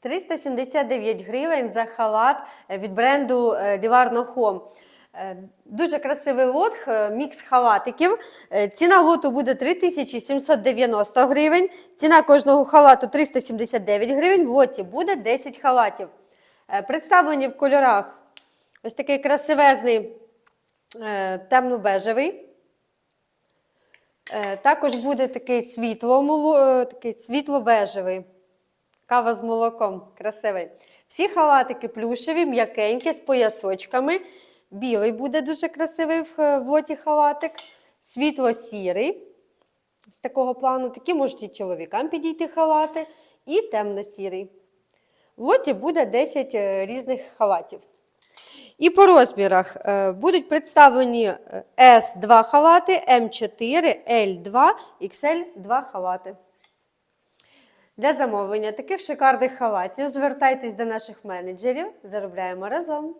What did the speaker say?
379 гривень за халат е, від бренду е, Livarno Home. Е, Дуже красивий лот, мікс халатиків. Ціна лоту буде 3790 гривень. Ціна кожного халату 379 гривень. В лоті буде 10 халатів. Представлені в кольорах ось такий красивезний темно-бежевий. Також буде такий світло-бежевий. Кава з молоком, красивий. Всі халатики плюшеві, м'якенькі, з поясочками. Білий буде дуже красивий в е, лоті халатик. Світло-сірий. З такого плану. Такі можуть і чоловікам підійти халати. І темно-сірий. В лоті буде 10 е, різних халатів. І по розмірах е, будуть представлені е, S2 халати, М4, L2, XL2 халати. Для замовлення таких шикарних халатів звертайтесь до наших менеджерів. Заробляємо разом.